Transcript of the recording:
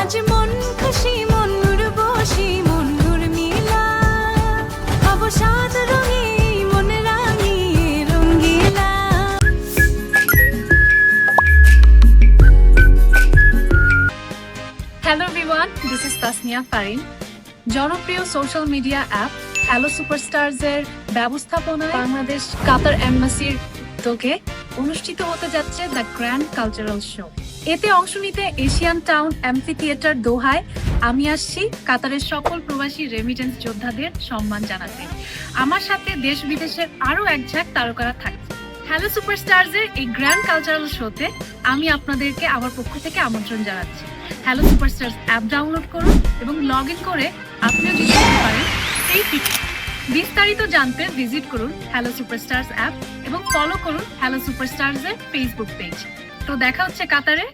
মন খুশি মন বসি মন মিলা। হব সাত রঙ্গিলা hello everyone this is Tasnia Farin জনপ্রিয় social media app hello superstars এর ব্যবস্থাপনায় বাংলাদেশ কাতার এম্বাসির উদ্যোগে অনুষ্ঠিত হতে যাচ্ছে দ্য গ্র্যান্ড কালচারাল শো এতে অংশ নিতে এশিয়ান টাউন অ্যাম্পি থিয়েটার দোহায় আমি আসছি, কাতারের সকল প্রবাসী রেমিটেন্স যোদ্ধাদের সম্মান জানাতে। আমার সাথে দেশ বিদেশের আরও এক ঝাঁক তারকারা থাকছে হ্যালো সুপারস্টারস এর এই গ্র্যান্ড কালচারাল শোতে আমি আপনাদেরকে আমার পক্ষ থেকে আমন্ত্রণ জানাচ্ছি। হ্যালো সুপারস্টার্স অ্যাপ ডাউনলোড করুন এবং লগ ইন করে আপনিও নিতে পারেন বিস্তারিত জানতে ভিজিট করুন হ্যালো সুপারস্টার্স অ্যাপ এবং ফলো করুন হ্যালো সুপারস্টার্স এর ফেসবুক পেজ তো দেখা হচ্ছে কাতারে।